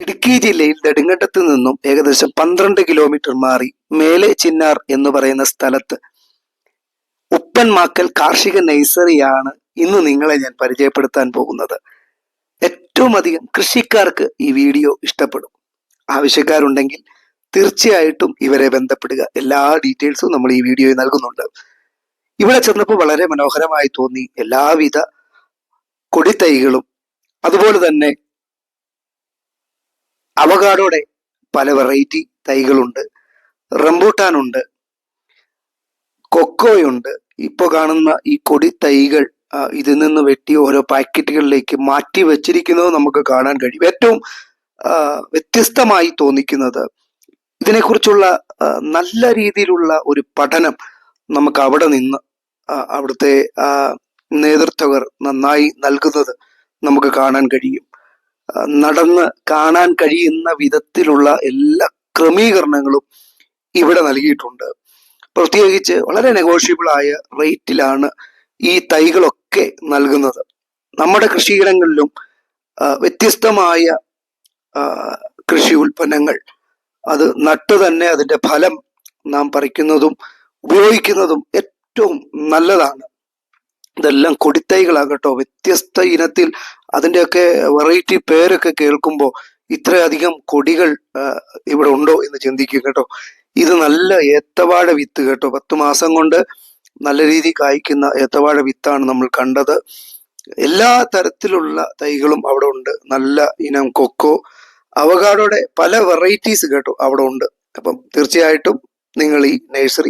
ഇടുക്കി ജില്ലയിൽ നെടുങ്കണ്ടത്ത് നിന്നും ഏകദേശം പന്ത്രണ്ട് കിലോമീറ്റർ മാറി മേലെ ചിന്നാർ എന്ന് പറയുന്ന സ്ഥലത്ത് ഉപ്പൻമാക്കൽ കാർഷിക നഴ്സറിയാണ് ഇന്ന് നിങ്ങളെ ഞാൻ പരിചയപ്പെടുത്താൻ പോകുന്നത്. ഏറ്റവും അധികം കൃഷിക്കാർക്ക് ഈ വീഡിയോ ഇഷ്ടപ്പെടും. ആവശ്യക്കാരുണ്ടെങ്കിൽ തീർച്ചയായിട്ടും ഇവരെ ബന്ധപ്പെടുക. എല്ലാ ഡീറ്റെയിൽസും നമ്മൾ ഈ വീഡിയോയിൽ നൽകുന്നുണ്ട്. ഇവിടെ ചെന്നപ്പോൾ വളരെ മനോഹരമായി തോന്നി. എല്ലാവിധ കൊടിത്തൈകളും അതുപോലെ തന്നെ അവകാടോടെ പല വെറൈറ്റി തൈകളുണ്ട്. റംബൂട്ടാനുണ്ട്. കൊക്കോയുണ്ട്. ഇപ്പോൾ കാണുന്ന ഈ കൊടി തൈകൾ ഇതിൽ നിന്ന് വെട്ടി ഓരോ പാക്കറ്റുകളിലേക്ക് മാറ്റി വെച്ചിരിക്കുന്നത് നമുക്ക് കാണാൻ കഴിയും. ഏറ്റവും വ്യത്യസ്തമായി തോന്നിക്കുന്നത് ഇതിനെക്കുറിച്ചുള്ള നല്ല രീതിയിലുള്ള ഒരു പഠനം നമുക്ക് അവിടെ നിന്ന് അവിടുത്തെ നേതൃത്വകർ നന്നായി നൽകുന്നത് നമുക്ക് കാണാൻ കഴിയും. നടന്ന് കാണാൻ കഴിയുന്ന വിധത്തിലുള്ള എല്ലാ ക്രമീകരണങ്ങളും ഇവിടെ നൽകിയിട്ടുണ്ട്. പ്രത്യേകിച്ച് വളരെ നെഗോഷ്യബിൾ ആയ റേറ്റിലാണ് ഈ തൈകളൊക്കെ നൽകുന്നത്. നമ്മുടെ കൃഷിയിടങ്ങളിലും വ്യത്യസ്തമായ കൃഷി ഉൽപ്പന്നങ്ങൾ. അത് നട്ടു തന്നെ അതിന്റെ ഫലം നാം പറിക്കുന്നതും ഉപയോഗിക്കുന്നതും ഏറ്റവും നല്ലതാണ്. ഇതെല്ലാം കൊടിത്തൈകളാകട്ടോ. വ്യത്യസ്ത ഇനത്തിൽ അതിന്റെയൊക്കെ വെറൈറ്റി പേരൊക്കെ കേൾക്കുമ്പോൾ ഇത്രയധികം കൊടികൾ ഇവിടെ ഉണ്ടോ എന്ന് ചിന്തിക്കുക കേട്ടോ. ഇത് നല്ല ഏത്തവാഴ വിത്ത് കേട്ടോ. പത്ത് മാസം കൊണ്ട് നല്ല രീതിയിൽ കായ്ക്കുന്ന ഏത്തവാഴ വിത്താണ് നമ്മൾ കണ്ടത്. എല്ലാ തരത്തിലുള്ള തൈകളും അവിടെ ഉണ്ട്. നല്ല ഇനം കൊക്കോ അവകാടോടെ പല വെറൈറ്റീസ് കേട്ടോ അവിടെ ഉണ്ട്. അപ്പം തീർച്ചയായിട്ടും നിങ്ങൾ ഈ നഴ്സറി